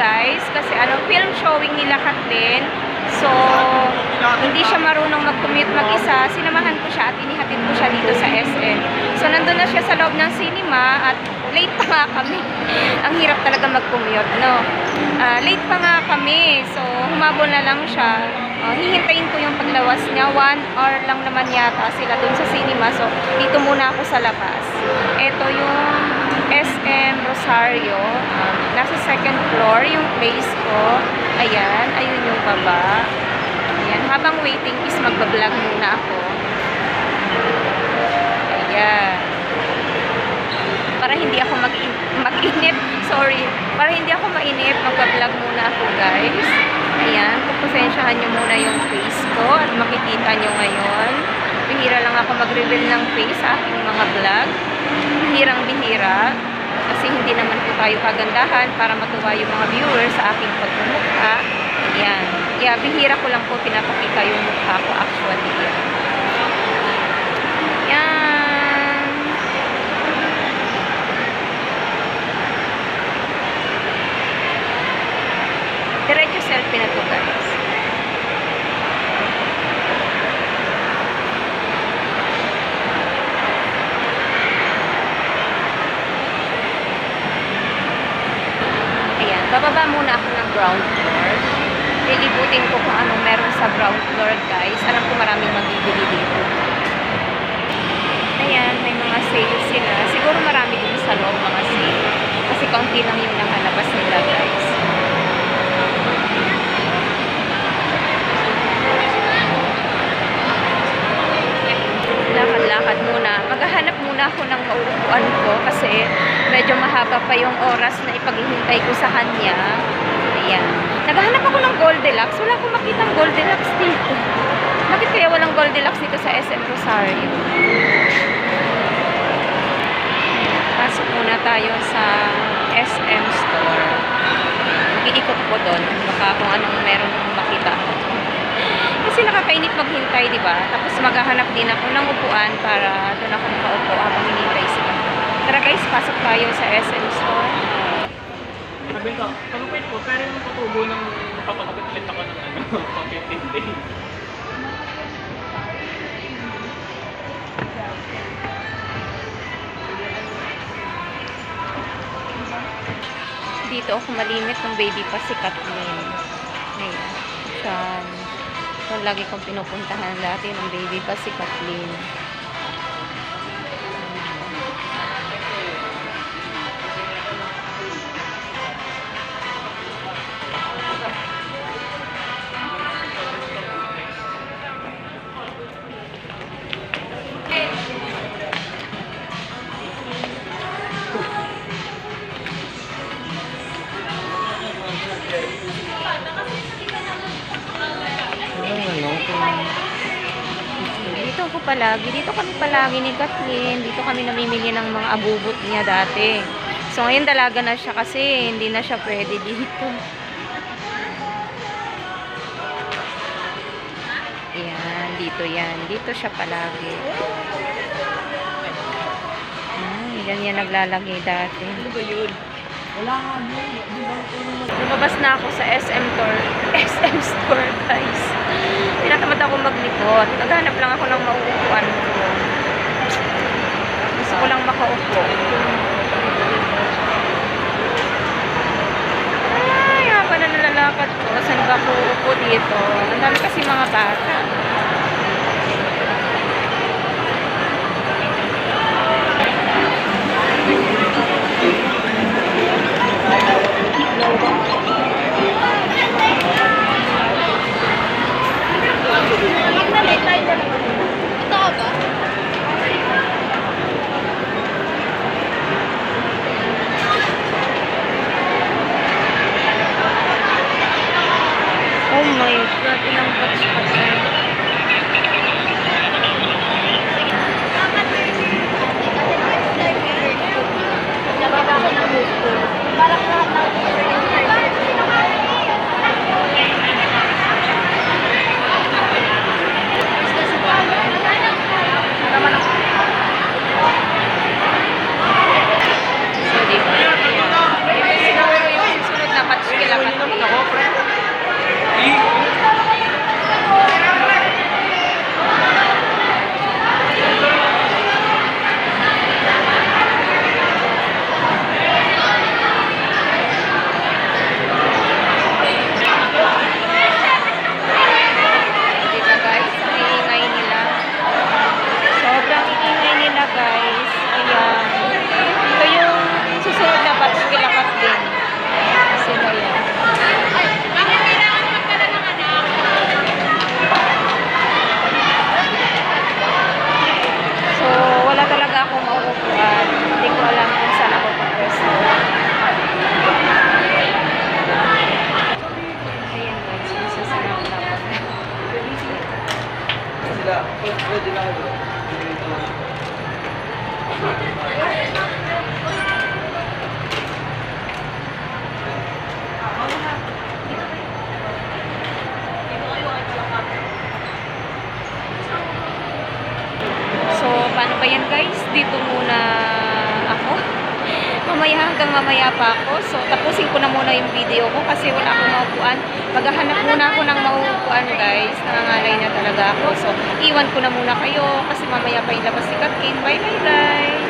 guys kasi ano, film showing nila Kathleen. So, hindi siya marunong mag-commute mag-isa. Sinamahan ko siya at inihatid ko siya dito sa SM. So, nandun na siya sa loob ng cinema at late pa nga kami. Ang hirap talaga mag-commute, no? Ah, late pa nga kami. So, humabol na lang siya. Ah, hihintayin ko yung paglawas niya. One hour lang naman yata sila dun sa cinema. So, dito muna ako sa labas. Ito yung SM Rosario. Um, nasa second floor yung place ko. Ayan, ayun yung baba. Ayan, habang waiting is magbablog muna ako. Ayan. Para hindi ako mag mag-inip. Sorry. Para hindi ako mainip, magbablog muna ako guys. Ayan, pagpasensyahan nyo muna yung face ko at makikita nyo ngayon. Bihira lang ako mag-reveal ng face sa aking mga vlog bihirang bihira kasi hindi naman po tayo kagandahan para matuwa yung mga viewers sa aking pagmumukha. Ayan. Kaya bihira ko lang po pinapakita yung mukha ko actually. Yan. Diretso selfie na to guys. Ayan, bababa muna ako ng ground floor. Lilibutin ko kung anong meron sa ground floor, guys. Alam ko maraming magbibili dito. Ayan, may mga sale sila. Siguro marami din sa loob mga sale. Kasi kaunti lang yung nakalabas nila, guys. Lakad-lakad muna. Maghahanap muna ako ng mauupuan ko kasi medyo mahaba pa yung oras na ipaghihintay ko sa kanya. Ayan. Naghahanap ako ng Goldilocks. Wala akong makitang Goldilocks dito. Bakit kaya walang Goldilocks dito sa SM Rosario? Pasok muna tayo sa SM store. Mag-iikot ko doon. Baka kung anong meron akong makita. Kasi nakakainit maghintay, di ba? Tapos maghahanap din ako ng upuan para doon ako makaupo habang hinihintay sila. Tara guys, pasok tayo sa SM store. Sabi ko, kalupit po, pero yung katubo ng kapag-upit ako ng ano, pang 15 days. Dito ako malimit ng baby pa si Kathleen. Ayan. Siyan. Ito lagi kong pinupuntahan dati ng baby pa si Kathleen. Palagi. Dito kami palagi ni Kathleen. Dito kami namimili ng mga abubot niya dati. So ngayon dalaga na siya kasi hindi na siya pwede dito. Yan, dito yan. Dito siya palagi. Hmm, yan yan naglalagay dati. Ano ba yun? Wala nga? Lumabas na ako sa SM store. SM store, guys. Tinatamad ako maglikot. Naghanap lang ako ng mauupuan ko. Gusto ko lang makaupo. Ay, haba na nalalakad ko. Saan ba ako uupo dito? Ang dami kasi mga bata. sila. Pwede na ako. So, paano pa yan guys? Dito muna Mamaya hanggang mamaya pa ako. So, tapusin ko na muna yung video ko kasi wala akong maupuan. Maghahanap muna ako ng maupuan, guys. Nangangalay na talaga ako. So, iwan ko na muna kayo kasi mamaya pa ilabas si Katkin. Bye-bye, guys.